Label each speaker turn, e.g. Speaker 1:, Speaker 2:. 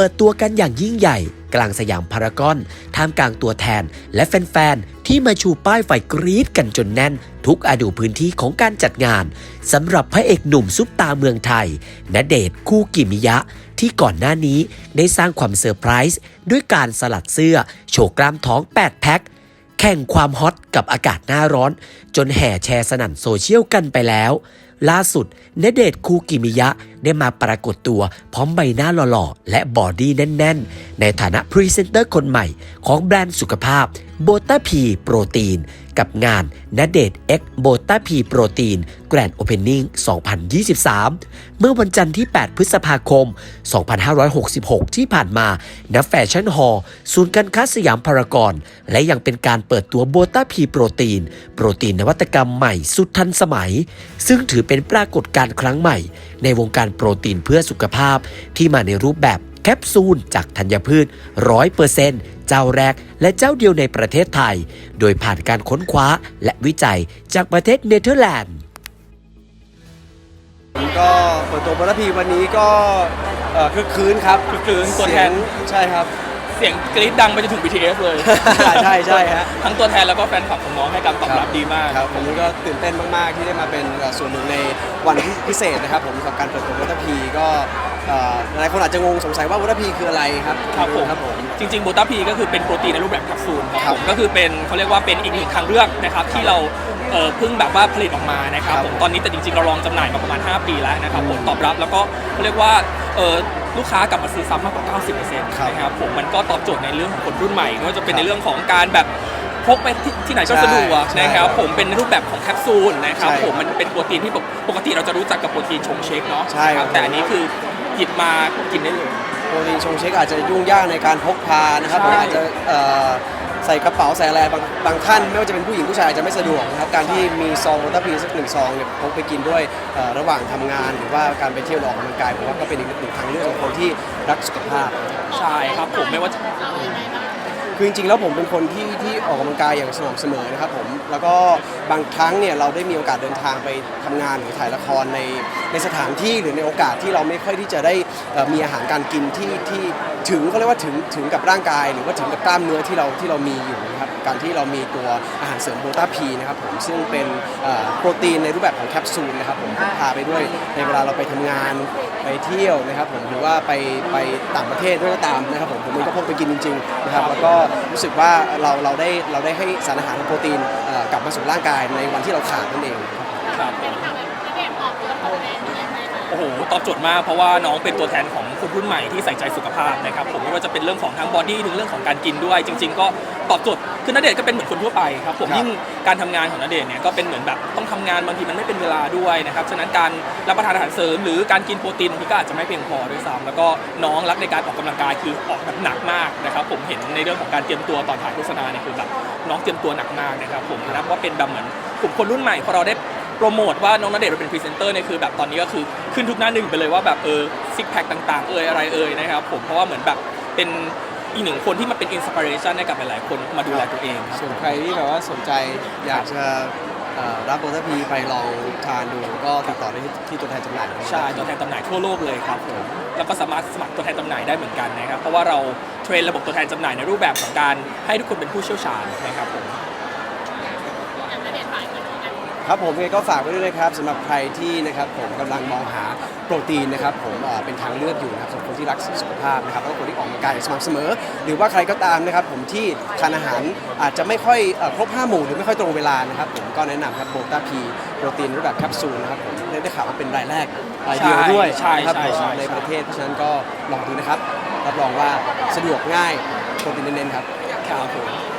Speaker 1: ปิดตัวกันอย่างยิ่งใหญ่ กลางสยามพารากอน ท่ามกลางตัวแทน และแฟน ๆ ที่มาชูป้ายไฟกรีดกันจนแน่น ทุกอดูพื้นที่ของการจัดงานสำหรับพระเอกหนุ่มซุปตาเมืองไทยณเดชคู่กิมิยะ ที่ก่อนหน้านี้ได้สร้างความเซอร์ไพรส์ด้วยการสลัดเสื้อ โชว์กล้ามท้อง 8 แพ็คแข่งความฮอตกับอากาศหน้าร้อน จนแห่แชร์สนั่นโซเชียลกันไปแล้ว ล่าสุดณเดชน์คูกิมิยะได้มาปรากฏตัวพร้อมใบหน้าหล่อๆ และบอดี้แน่นๆ ในฐานะพรีเซนเตอร์คนใหม่ของแบรนด์สุขภาพโบต a พีโปรตีน กับงานณเดชน์ X โบต a พีโปรตีนแกรนด์โอเพนนิ่ง2023 เมื่อวันจันทร์ที่ 8 พฤษภาคม 2566 ที่ผ่านมาณแฟชั่นฮอลล์ศูนย์การค้าสยามพารากอนและยังเป็นการเปิดตัวโบต a พีโปรตีน โปรตีนนวัตกรรมใหม่สุดทันสมัย ซึ่งถือเป็นปรากฏการณ์ครั้งใหม่ ในวงการโปรตีนเพื่อสุขภาพที่มาในรูปแบบแคปซูลจากธัญพืช 100%เจ้าแรกและเจ้าเดียวในประเทศไทย โดยผ่านการค้นคว้าและวิจัยจากประเทศเนเธอร์แลนด์
Speaker 2: ก็เปิดตัวบอลพีวันนี้ก็เอ่อคึกคืนครับ
Speaker 3: คึกคืนตัวแทน
Speaker 2: เสียงใช่ครับ
Speaker 3: เสียงกรี๊ดดังไปจนถึง BTS เลย
Speaker 2: ใช่ใช่ฮะ
Speaker 3: ทั้งตัวแทนแล้วก็แฟนคลับของน้องให้การตอบรับดีมาก
Speaker 2: ครับผมก็ตื่นเต้นมาก ๆ ที่ได้มาเป็นเอ่อส่วนหนึ่งในวันที่พิเศษนะครับผมกับการเปิดตัววอเตอร์พีก็เอ่อหลายคนอาจจะงงสงสัยว่าวอเตอร์พีคืออะไรครับ
Speaker 3: ครับผม
Speaker 2: ครับผม
Speaker 3: จริงๆโบต้าพีก็คือเป็นโปรตีนในรูปแบบแคปซูลค
Speaker 2: ครั
Speaker 3: รับบผมก็คือเป็นเขาเรียกว่าเป็นอีกหนึ่งทางเลือกนะครับที่เราเอ่อเพิ่งแบบว่าผลิตออกมานะครับ
Speaker 2: ครับ
Speaker 3: ผมตอนนี้แต่จริงๆเราลองจำหน่ายมาประมาณ 5 ปีแล้วนะครับผลตอบรับแล้วก็เขาเรียกว่าเอ่อ ลูกค้ากลับมาซื้อซ้ำมากกว่า 90%นะครับผมมันก็ตอบโจทย์ในเรื่องของคนรุ่นใหม่ไม่ว่าจะเป็นในเรื่องของการแบบพกไปที่ที่ไหนก็สะดวก
Speaker 2: ใช่
Speaker 3: นะครับ
Speaker 2: ใช่
Speaker 3: ผมเป็นรูปแบบของแคปซูลนะครับ
Speaker 2: ใช่
Speaker 3: ผมมันเป็นโปรตีนที่ปกปกติเราจะรู้จักกับโปรตีนชงเชคเนาะ
Speaker 2: ใช่ครับ
Speaker 3: แต่อันนี้คือหยิบมากินได้เลย
Speaker 2: โปรตีนชงเช็คอาจจะยุ่งยากในการพกพานะครับผม
Speaker 3: ใช่
Speaker 2: อาจจะเอ่อ ใส่กระเป๋าใส่อะไรบางบางท่านไม่ว่าจะเป็นผู้หญิงผู้ชายอาจจะไม่สะดวกนะครับการที่มีซองวอเตอร์พีสักหนึ่งซองเนี่ยพกไปกินด้วยเอ่อระหว่างทำงาน หรือว่าการไปเที่ยวออกกำลังกายผมว่าก็เป็นอีกหนึ่งทางเลือกของคนที่รักสุขภาพ
Speaker 3: ใช่ครับผมไม่ว่าจะ
Speaker 2: คือจริงๆแล้วผมเป็นคนที่ที่ออกกำลังกายอย่างสม่ำเสมอนะครับผมแล้วก็บางครั้งเนี่ยเราได้มีโอกาสเดินทางไปทำงานหรือถ่ายละครในในสถานที่หรือในโอกาสที่เราไม่ค่อยที่จะได้เอ่อมีอาหารการกินที่ที่ถึงเขาเรียกว่าถึงถึงกับร่างกาย หรือว่าถึงกับกล้ามเนื้อที่เราที่เรามีอยู่นะครับการที่เรามีตัวอาหารเสริมโบต้าพีนะครับผมซึ่งเป็นเอ่อโปรตีนในรูปแบบของแคปซูลนะครับผมพกพาไปด้วยในเวลาเราไปทำงานไปเที่ยวนะครับผมหรือว่าไปไปต่างประเทศด้วยก็ตามนะครับผมผมเองก็พกไปกินจริงๆนะครับแล้วก็รู้สึกว่าเราเราได้เราได้ให้สารอาหารของโปรตีนเอ่อกลับมาสู่ร่างกายในวันที่เราขาดนั่นเอง ครับ
Speaker 3: ครับ โอ้โหตอบโจทย์มากเพราะว่าน้องเป็นตัวแทนของคนรุ่นใหม่ที่ใส่ใจสุขภาพนะครับผมไม่ว่าจะเป็นเรื่องของทั้งบอดี้ถึงเรื่องของการกินด้วย จริง ๆ ก็ตอบโจทย์คือณเดชน์ก็เป็นเหมือนคนทั่วไปครับผม
Speaker 2: ครับ
Speaker 3: ยิ่งการทำงานของณเดชน์เนี่ยก็เป็นเหมือนแบบต้องทำงานบางทีมันไม่เป็นเวลาด้วยนะครับฉะนั้นการรับประทานอาหารเสริม หรือการกินโปรตีนบางทีก็อาจจะไม่เพียงพอด้วยซ้ำแล้วก็น้องรักในการออกกำลังกายคือออกแบบหนักมากนะครับผมเห็นในเรื่องของการเตรียมตัวตอนถ่ายโฆษณาเนี่ยคือแบบน้องเตรียมตัวหนักมากนะครับผมนับว่าเป็นแบบเหมือนกลุ่มคนรุ่นใหม่พอเราได้ โปรโมทว่าน้องณเดชน์มาเป็นพรีเซนเตอร์เนี่ยคือแบบตอนนี้ก็คือขึ้นทุกหน้าหนึ่งไปเลยว่าแบบเออซิกแพคต่างๆ เอยอะไรเอยนะครับผมเพราะว่าเหมือนแบบเป็นอีกหนึ่งคนที่มาเป็นอินสปิเรชันให้กับหลายๆคนมาดูแลตัวเองครับ
Speaker 2: ส่วนใครที่แบบว่าสนใจอยากจะเอ่อรับโบต้าพีไปลองทานดูก็ติดต่อได้ที่ที่ตัวแทนจำหน่ายของ
Speaker 3: ใช่ตัวแทนจำหน่ายทั่วโลกเลยครับผมแล้วก็สามารถสมัครตัวแทนจำหน่ายได้เหมือนกันนะครับเพราะว่าเราเทรนระบบตัวแทนจำหน่ายในรูปแบบของการให้ทุกคนเป็นผู้เชี่ยวชาญนะครับผม
Speaker 2: ครับผมยังไงก็ฝากไว้ด้วยนะครับสำหรับใครที่นะครับผมกำลังมองหาโปรตีนนะครับผมเอ่อเป็นทางเลือกอยู่นะครับสำหรับคนที่รักสุขภาพนะครับแล้วก็คนที่ออกกำลังกายอย่างสม่ำเสมอ หรือว่าใครก็ตามนะครับผมที่ทานอาหารอาจจะไม่ค่อยเอ่อครบห้าหมู่หรือไม่ค่อยตรงเวลานะครับผมก็แนะนำครับโบต้าพีโปรตีนรูปแบบแคปซูลนะครับผมได้ได้ข่าวว่าเป็นรายแรกรายเดียวด้วย
Speaker 3: ใช่
Speaker 2: นะครับ
Speaker 3: ใช่
Speaker 2: ผม
Speaker 3: ใช่
Speaker 2: ในประเทศเพราะฉะนั้นก็ลองดูนะครับรับรองว่าสะดวกง่ายโปรตีนเน้นๆครับ
Speaker 3: ครับผม